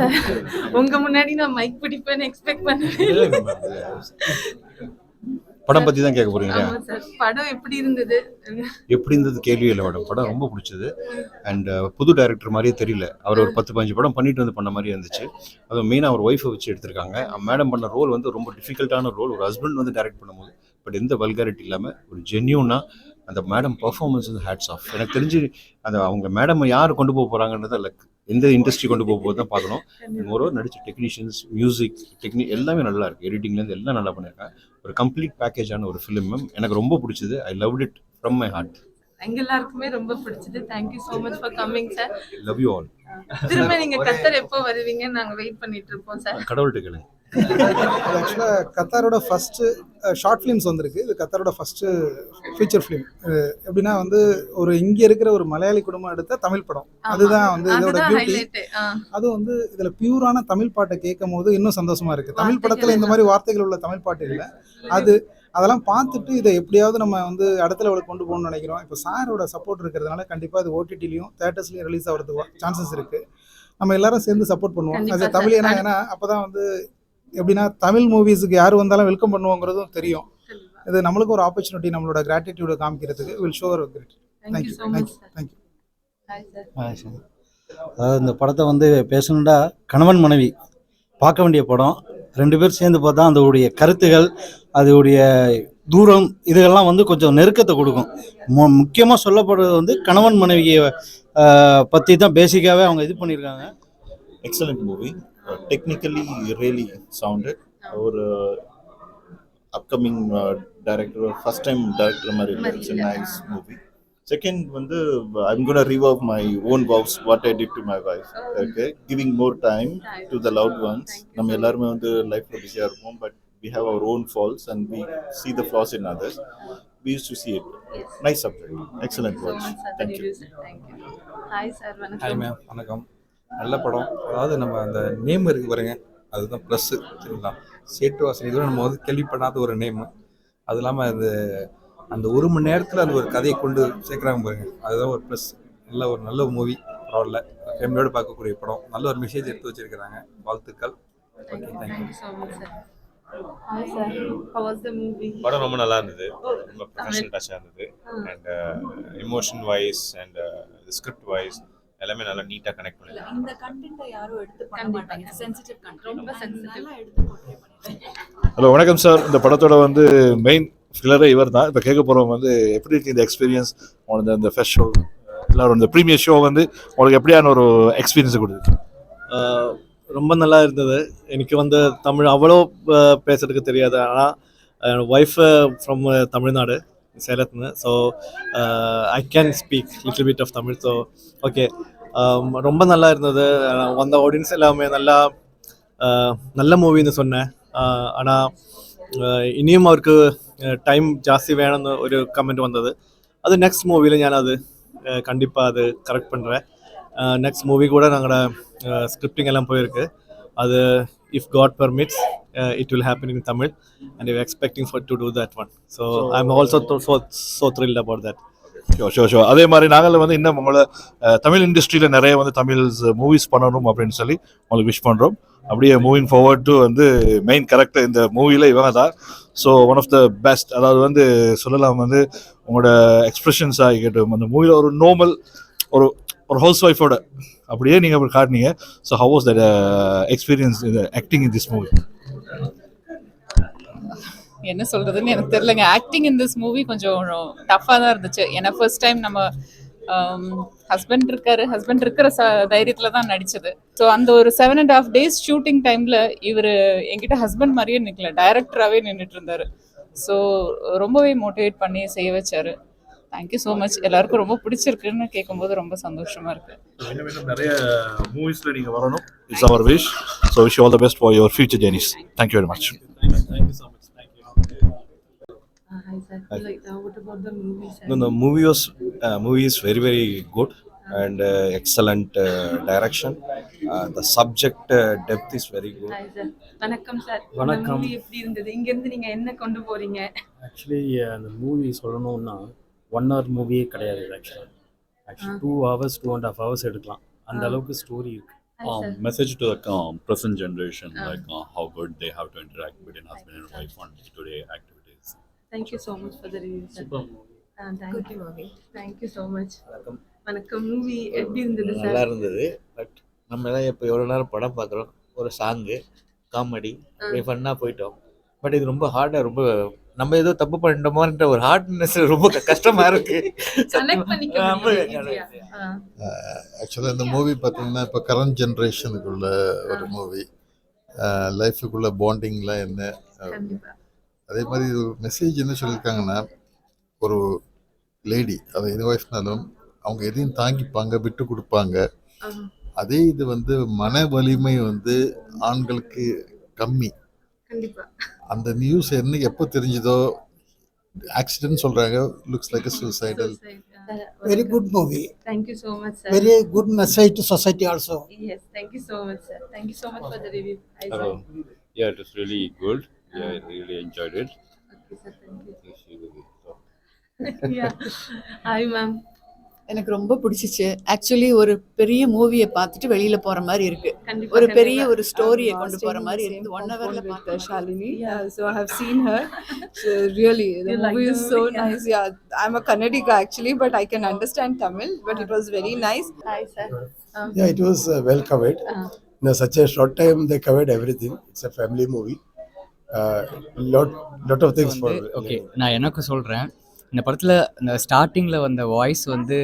வணக்கம் சார் உங்க முன்னாடி நான் மைக் பிடிப்பேன்னு எக்ஸ்பெக்ட் பண்ணவே இல்லை. படம் பத்தி தான் கேட்க போறீங்க ஆமா சார் படம் எப்படி இருந்தது? எப்படி இருந்தது கேள்வி இல்லை மேடம் படம் ரொம்ப பிடிச்சது. அண்ட் புது டைரக்டர் மாதிரியே தெரியல. அவர் ஒரு பத்து பதினஞ்சு படம் பண்ணிட்டு வந்து பண்ண மாதிரி இருந்துச்சு. அதுவும் மெயினாக அவர் ஒய்ஃபை வச்சு எடுத்திருக்காங்க. மேடம் பண்ண ரோல் வந்து ரொம்ப டிஃபிகல்ட்டான ரோல் ஒரு ஹஸ்பண்ட் வந்து டைரக்ட் பண்ணும்போது பட் எந்த வல்காரிட்டி இல்லாமல் ஒரு ஜென்யூனா அந்த மேடம் பர்ஃபார்மன்ஸ் வந்து ஹேட்ஸ் ஆஃப் எனக்கு தெரிஞ்சு அந்த அவங்க மேடம் யார் கொண்டு போக போகிறாங்கன்றத லக் எந்த இண்டஸ்ட்ரி கொண்டு போக போகுது தான் பார்க்கணும் ஒரு நடிச்ச டெக்னீஷியன்ஸ் மியூசிக் டெக்னி எல்லாமே நல்லா இருக்கு. எடிட்டிங்லேருந்து எல்லாம் நல்லா பண்ணியிருக்காங்க ஒரு கம்ப்ளீட் பேக்கேஜான ஒரு ஃபிலிம் மேம் எனக்கு ரொம்ப பிடிச்சது. I love it from my heart எங்க எல்லாருக்குமே ரொம்ப பிடிச்சது. Thank you so much for coming sir love you all திரும்ப நீங்க கத்தர் எப்போ வருவீங்கன்னு நாங்க வெயிட் பண்ணிட்டு இருப்போம் சார் கடவுள்கிட்ட கேளுங்க. ஆக்சுவலாக கத்தாரோட ஃபஸ்ட்டு ஷார்ட் ஃபிலிம்ஸ் வந்திருக்கு. இது கத்தாரோட ஃபஸ்ட்டு ஃபீச்சர் ஃபிலிம் எப்படின்னா வந்து ஒரு இங்கே இருக்கிற ஒரு மலையாளி குடும்பம் எடுத்த தமிழ் படம். அதுதான் வந்து இதோட பியூட்டி அதுவும் வந்து இதில் பியூரான தமிழ் பாட்டை கேட்கும் போது இன்னும் சந்தோஷமா இருக்குது தமிழ் படத்தில் இந்த மாதிரி வார்த்தைகள் உள்ள தமிழ் பாட்டு இல்லை. அது அதெல்லாம் பார்த்துட்டு இதை எப்படியாவது நம்ம வந்து அடுத்த லெவலுக்கு கொண்டு போகணும்னு நினைக்கிறோம். இப்போ சாரோட சப்போர்ட் இருக்கிறதுனால கண்டிப்பாக அது ஓடிடிலையும் தேட்டர்ஸ்லையும் ரிலீஸ் ஆகிறதுக்கு சான்சஸ் இருக்குது நம்ம எல்லாரும் சேர்ந்து சப்போர்ட் பண்ணுவோம். அது. தமிழ் ஏன்னா ஏன்னா அப்போ தான் வந்து எப்படின்னா தமிழ் மூவிஸுக்கு யார் வந்தாலும் வெல்கம் பண்ணுவோங்கிறதும் தெரியும். இது நம்மளுக்கு ஒரு ஆப்பர்ச்சுனிட்டி நம்மளோட கிராட்டிடியூட காமிக்கிறதுக்கு. Will sure great thank you thank you thank you அதாவது இந்த படத்தை வந்து பேசணுண்டா கணவன் மனைவி பார்க்க வேண்டிய படம். ரெண்டு பேர் சேர்ந்து பார்த்தா அதோடைய கருத்துகள் அதோடைய தூரம் இதுகெல்லாம் வந்து கொஞ்சம் நெருக்கத்தை கொடுக்கும். மு முக்கியமாக சொல்லப்படுறது வந்து கணவன் மனைவியை பற்றி தான் பேசிக்காகவே அவங்க இது பண்ணியிருக்காங்க. Excellent movie. Uh, technically really sounded our uh, upcoming uh, director first time director மாதிரி Marila. nice movie second வந்து i'm going to revolve my own vows what i did to my wife okay giving more time to the loved ones நம்ம எல்லாருமே வந்து லைஃப்ல பிஸியா இருப்போம் but we have our own faults and we see the flaws in others we used to see it nice subject excellent so words much sir thank you thank you hi sir hi வணக்கம் ma'am வணக்கம் நல்ல படம். அதாவது நம்ம அந்த name இருக்கு பாருங்க. அதுதான் ப்ளஸ்ஸு சரிங்களா? சேட்டு வாசன். இதுவரை நம்ம வந்து கேள்விப்படாத ஒரு நேம் அது இல்லாமல் அது அந்த ஒரு மணி நேரத்தில் அந்த ஒரு கதையை கொண்டு சேர்க்குறாங்க பாருங்க. அதுதான் ஒரு ப்ளஸ் நல்ல ஒரு நல்ல மூவி பரவாயில்ல. ஃபேமிலியோடு பார்க்கக்கூடிய படம். நல்ல ஒரு மெசேஜ் எடுத்து வச்சிருக்கிறாங்க. வாழ்த்துக்கள். படம் ரொம்ப நல்லா இருந்தது. ரொம்ப ப்ரொஃபஷனல் டச்சாக இருந்தது. And emotion wise and script wise எல்லாமே நல்லா நீட்டாக கனெக்ட் பண்ணிருக்காங்க. இந்த கண்டென்ட்டை யாரும் எடுத்து பண்ண. மாட்டாங்க. சென்சிட்டிவ் கண்டென்ட் ரொம்ப எடுத்து பண்ணிருக்காங்க. ஹலோ வணக்கம் சார் இந்த படத்தோட வந்து மெயின் ஃபில்லரே இவர் தான் இப்போ கேட்க போகிறவங்க வந்து எப்படி இருக்கு இந்த எக்ஸ்பீரியன்ஸ் உங்களுக்கு இந்த ஃபெஸ்ட் ஷோ எல்லாரும் இந்த ப்ரீமியர் ஷோ வந்து உங்களுக்கு எப்படியான ஒரு எக்ஸ்பீரியன்ஸ் ஆஹ் ரொம்ப நல்லா இருந்தது. எனக்கு வந்து தமிழ் அவ்வளோ பேசுறதுக்கு தெரியாது. ஆனால் wife from Tamil Nadu. சேலத்துன்னு so I can speak little bit of Tamil so okay ரொம்ப நல்லா இருந்தது ஆஹ் வந்த ஆடியன்ஸ் எல்லாமே நல்லா ஆஹ் நல்ல மூவின்னு சொன்னேன் ஆனால் இனியும் அவருக்கு டைம் ஜாஸ்தி வேணும்னு ஒரு கமெண்ட் வந்தது அது நெக்ஸ்ட் மூவியில் ഞാനത് கண்டிப்பாக அது கரெக்ட் பண்ணுறேன் நெக்ஸ்ட் மூவி கூட நாங்களோட ஸ்கிரிப்டிங் எல்லாம் போயிருக்கு அது if God permits it will happen in Tamil and you expecting for to do that one so am also so so thrill about that show show show அதே மாதிரி நாங்கள் வந்து இன்னும் உங்களை அஹ், தமிழ் இண்டஸ்ட்ரியில் நிறைய வந்து தமிழ் மூவிஸ் பண்ணணும் அப்படின்னு சொல்லி உங்களுக்கு விஷ் பண்ணுறோம் அப்படியே மூவிங் ஃபார்வர்ட் டு வந்து மெயின் கரெக்டாக இந்த மூவியில் இவங்க தான். So one of the best அதாவது வந்து சொல்லலாம் வந்து உங்களோட எக்ஸ்பிரஷன்ஸ் ஆகிக்கட்டும் அந்த மூவியில் ஒரு நார்மல் ஒரு ஒரு ஹவுஸ் ஒய்ஃபோட அப்படியே நீங்கள் அப்படி காட்டினீங்க. So how was that experience இந்த ஆக்டிங் இன் திஸ் மூவி என்ன சொல்றதுன்னு எனக்கு தெரியலங்க. ஆக்டிங் இன் திஸ் மூவி கொஞ்சம் டஃப்பாக தான் இருந்துச்சு. ஏன்னா ஃபர்ஸ்ட் டைம் நம்ம um, ஹஸ்பண்ட் இருக்காரு. ஹஸ்பண்ட் இருக்கிற ச தைரியத்தில் தான் நடித்தது ஸோ அந்த ஒரு seven and half days shooting டைமில் இவர் என்கிட்ட ஹஸ்பண்ட் மாதிரியே நிற்கல டைரக்டராகவே நின்றுட்டு இருந்தார். ஸோ ரொம்பவே மோட்டிவேட் பண்ணி செய்ய வச்சாரு. தேங்க்யூ ஸோ மச் எல்லாருக்கும் ரொம்ப பிடிச்சிருக்குன்னு கேட்கும்போது ரொம்ப சந்தோஷமா இருக்கு. இன்னும் இன்னும் நிறைய மூவிஸில் நீங்கள் வரணும். It's our wish so wish all the best for your future journeys thank you very much No, the movie was uh, movie is very very good and uh, excellent uh, direction. Uh, the subject uh, depth is very good. Hi sir வணக்கம் sir வணக்கம். எப்படி இருந்தது? இங்க இருந்து நீங்க என்ன கொண்டு போறீங்க? ஆக்சுவலி அந்த மூவி சொல்லணும்னா ஒன் ஹவர் மூவியே கிடையாது ஆக்சுவலாக actually two hours two and half hours எடுக்கலாம் அந்த. அளவுக்கு ஸ்டோரி இருக்கு message to the um, present generation, Ah. like uh, how good they have to interact between husband and wife on day-to-day activities. Thank you so much for the review, sir. Super Ah, thank you. Thank you so much. வணக்கம் movie எப்படி இருந்தது நல்லா sir இருந்தது but நம்ம எல்லாம் இப்போ எவ்வளோ நேரம் படம் பார்க்குறோம் ஒரு சாங்கு காமெடி அப்படியே ஃபன்னாக போயிட்டோம் பட் இது ரொம்ப ஹார்டாக ரொம்ப நம்ம ஏதோ தப்பு பண்ணிட்டோமோன்ற ஒரு ஹார்ட்னஸ் ரொம்ப கஷ்டமா இருக்கு. ஆக்சுவலாக இந்த மூவி பார்த்தீங்கன்னா இப்போ கரண்ட் ஜென்ரேஷனுக்குள்ள ஒரு மூவி லைஃபுக்குள்ள பாண்டிங்லாம் என்ன? அதே மாதிரி இது மெசேஜ் என்ன சொல்லியிருக்காங்கன்னா ஒரு லேடி அது எது ஒய்ஃப்னாலும் அவங்க எதையும் தாங்கிப்பாங்க விட்டு கொடுப்பாங்க. அதே இது வந்து மன வலிமை வந்து ஆண்களுக்கு கம்மி. அந்த நியூஸ் என்ன எப்போ தெரிஞ்சதோ ஆக்சிடென்ட் சொல்கிறாங்க looks like suicidal very good movie. Thank you so much, sir. Very good message to society also. Yes, thank you so much, sir. Thank you so much for the review. I Hello. saw. Yeah, it was really good. Yeah, I really enjoyed it. Okay, sir. Thank you. Thank you. So, yeah. Hi, ma'am. எனக்கு ரொம்ப பிடிச்சிச்சு actually ஒரு பெரிய மூவியை பார்த்துட்டு வெளியில போற மாதிரி இருக்கு ஒரு பெரிய. ஒரு ஸ்டோரியை uh, கொண்டு போற மாதிரி இருந்து ஒன் ஹவர்ல compound with, uh, பார்க்க Shalini. Yeah. Uh, so I have seen her. So really, the You like movie the is so movie? Yeah. nice. Yeah, I'm a Kannadiga actually, but I can understand Tamil. But it was very nice. Hi, sir. Um, Yeah, it was uh, well covered. uh, In such a short time, they covered everything. It's a family movie. Uh, lot, lot of things for. Okay நான் எனக்கு சொல்கிறேன் இந்த படத்தில் இந்த ஸ்டார்டிங்கில் வந்த voice வந்து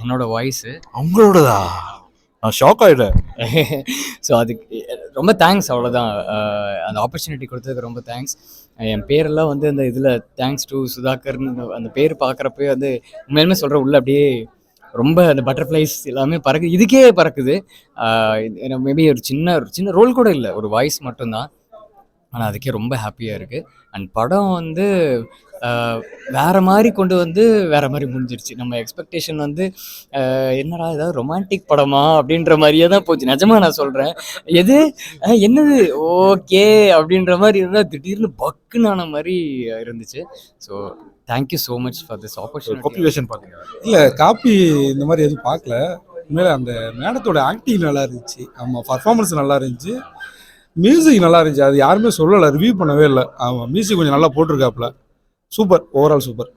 என்னோட வாய்ஸு அவங்களோடதா? நான் ஷாக் ஆயிட்டேன். ஸோ அதுக்கு ரொம்ப தேங்க்ஸ் அவ்வளோதான் அந்த ஆப்பர்ச்சுனிட்டி கொடுத்ததுக்கு ரொம்ப தேங்க்ஸ் என் பேரெல்லாம் வந்து அந்த இதில் தேங்க்ஸ் டு சுதாகர்னு அந்த பேர் பார்க்குறப்பே வந்து உண்மையிலுமே சொல்கிற உள்ள அப்படியே ரொம்ப அந்த பட்டர்ஃப்ளைஸ் எல்லாமே பறக்குது இதுக்கே பறக்குது. மேபி ஒரு சின்ன ஒரு சின்ன ரோல் கூட இல்லை. ஒரு வாய்ஸ் மட்டும்தான். ஆனால் அதுக்கே ரொம்ப ஹாப்பியாக இருக்குது அண்ட் படம் வந்து வேற மாதிரி கொண்டு வந்து வேற மாதிரி முடிஞ்சிருச்சு. நம்ம எக்ஸ்பெக்டேஷன் வந்து என்னடா ஏதாவது ரொமான்டிக் படமா அப்படின்ற மாதிரியே தான் போச்சு. நிஜமா நான் சொல்கிறேன் எது? என்னது? ஓகே அப்படின்ற மாதிரி இருந்தால் திடீர்னு பக்குன்னு ஆன மாதிரி இருந்துச்சு. So thank you so much for this copy opportunity version பார்த்தீங்க இல்லை காப்பி இந்த மாதிரி எதுவும் பார்க்கல உண்மையில அந்த மேடத்தோட ஆக்டிங் நல்லா இருந்துச்சு. ஆமாம் பர்ஃபார்மன்ஸ் நல்லா இருந்துச்சு. மியூசிக் நல்லா இருந்துச்சு. அது யாருமே சொல்லலை ரிவ்யூ பண்ணவே இல்லை. ஆமாம் மியூசிக் கொஞ்சம் நல்லா போட்டிருக்காப்புல. Super overall super.